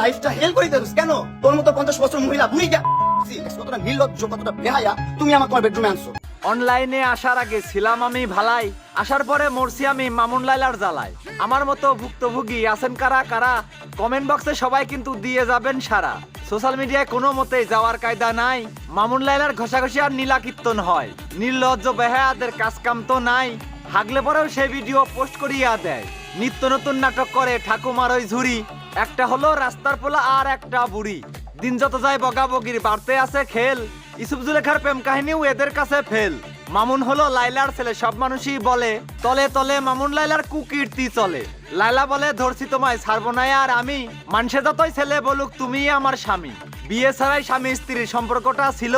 লাইফটা হেল করে দিস কেন? তোর মতো পঞ্চাশ বছর মহিলা বুড়ি যা কতটা নির্লজ্জ, কতটা বেহায়া। তুমি আমার তোমার বেডরুমে আনছো। অনলাইনে আসার আগে ছিলাম আমি ভালাই। আসার পরে মরছি আমি মামুন লাইলার আমার মতো ভুক্তভোগী আছেন কারা কারা? কমেন্ট বক্সে সবাই কিন্তু দিয়ে যাবেন সারা। সোশ্যাল মিডিয়ায় কোনো মতেই যাওয়ার কায়দা নাই। মামুন লাইলার ঘষাঘষি আর নীলা কীর্তন হয়। নির্লজ্জ বেহায়াদের কাজ কাম তো নাই। হাগলে পরেও সেই ভিডিও পোস্ট করিয়া দেয়। নিত্য নতুন নাটক করে ঠাকুমার ওই ঝুড়ি। একটা হলো রাস্তার পোলা আর একটা বুড়ি। দিন যত যায় বগাবগির বাড়তে আছে খেল। ইসুফ জুলেখার প্রেম কাহিনীও এদের কাছে ফেল। মামুন হলো লাইলার ছেলে, সব মানুষই বলে, তলে তলে মামুন লাইলার কুকীর্তি চলে। লাইলা বলে, ধরছি তোমায়, ছাড়বো না আর আমি। মানুষে যতই ছেলে বলুক তুমি আমার স্বামী। বিয়ে ছাড়াই স্বামী স্ত্রীর সম্পর্কটা ছিল।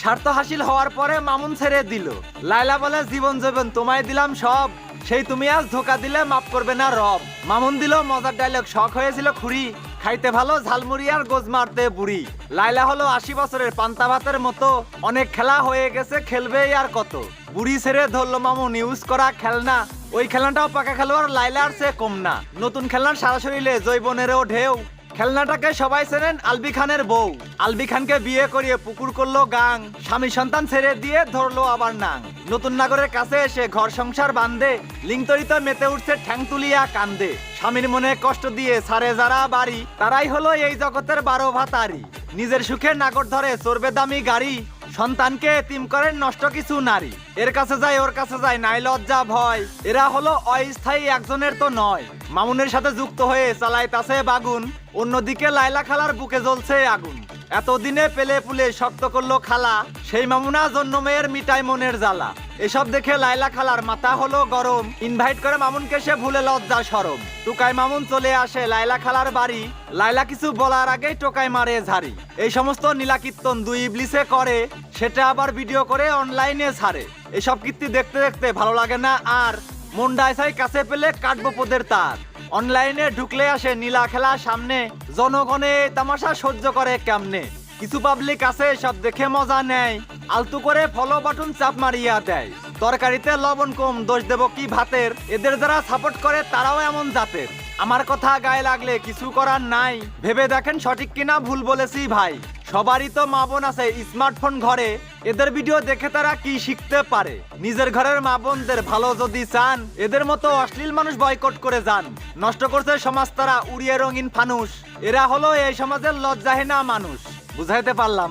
স্বার্থ হাসিল হওয়ার পরে মামুন ছেড়ে দিল। লাইলা বলে, জীবন জীবন তোমায় দিলাম সব। সেই তুমি আজ ধোকা দিলে, মাফ করবে না রব। মামুন দিল, মজার ডায়লগ শখ হয়েছিল খুরি খাইতে ভালো ঝালমুড়ি আর গোজ মারতে বুড়ি। লাইলা হলো আশি বছরের পান্তা ভাতের মতো, অনেক খেলা হয়ে গেছে, খেলবে আর কত। বুড়ি ছেড়ে ধরলো মামুন, ইউজ করা খেলনা, ওই খেলনাটাও পাকা খেলোয়াড় লাইলার সে কম না। নতুন খেলনার সারা শরীরে জৈবনেরও ঢেউ। খেলনাটাকে সবাই চেনেন আলবি খানের বউ। আলবি খানকে বিয়ে করিয়ে পুকুর করল গাং। স্বামী সন্তান ছেড়ে দিয়ে ধরলো আবার নাং। নতুন নাগরের কাছে এসে ঘর সংসার বান্ধে লিঙ্গতরিত মেতে উঠছে ঠ্যাং তুলিয়া কান্দে। স্বামীর মনে কষ্ট দিয়ে সারে যারা বাড়ি, তারাই হলো এই জগতের বারো ভাতারি। নিজের সুখে নাগর ধরে চড়বে দামি গাড়ি। সন্তানকে এতিম করেন নষ্ট কিছু নারী। এর কাছে যায়, ওর কাছে যায়, নাই লজ্জা, ভয়। এরা হলো অস্থায়ী, একজনের তো নয়। মামুনের সাথে যুক্ত হয়ে চালাইতাছে বাগুন। অন্যদিকে লাইলা খালার বুকে জ্বলছে আগুন। এতদিনে পেলে পুলে শক্ত করল খালা, সেই মামুনা জন্য মেয়ের মিটাই মনের জ্বালা। এসব দেখে লাইলা খালার মাথা হলো গরম। ইনভাইট করে মামুনকে সে ভুলে লজ্জা সরম। টুকাই মামুন চলে আসে লাইলা খালার বাড়ি। লাইলা কিছু বলার আগেই টোকাই মারে ঝাড়ি। এই সমস্ত নীলাকীর্তন দুই ইবলিসে করে, সেটা আবার ভিডিও করে অনলাইনে ছাড়ে। এসব কীর্তি দেখতে দেখতে ভালো লাগে না, আর মুন্ডায় সাই কাছে পেলে কাটবো পোদের তার। অনলাইনে ঢুকলে আসে নীলা খেলা সামনে। জনগণে তামাশা সহ্য করে কেমনে? কিছু পাবলিক আছে, সব দেখে মজা নেয়। আলতু করে ফলো বাটন চাপ মারিয়া দেয়। তরকারিতে লবণ কম, দোষ দেব কি ভাতের? এদের যারা সাপোর্ট করে, তারাও এমন জাতের। আমার কথা গায়ে লাগলে কিছু করার নাই। ভেবে দেখেন সঠিক কিনা ভুল বলেছি ভাই। সবারই তো মা বোন আছে স্মার্টফোন ঘরে, এদের ভিডিও দেখে তারা কি শিখতে পারে? নিজের ঘরের মা বোনদের ভালো যদি চান, এদের মতো অশ্লীল মানুষ বয়কট করে যান। নষ্ট করছে সমাজ তারা, উড়িয়ে রঙিন ফানুষ। এরা হলো এই সমাজের লজ্জাহীনা মানুষ। বুঝাইতে পারলাম?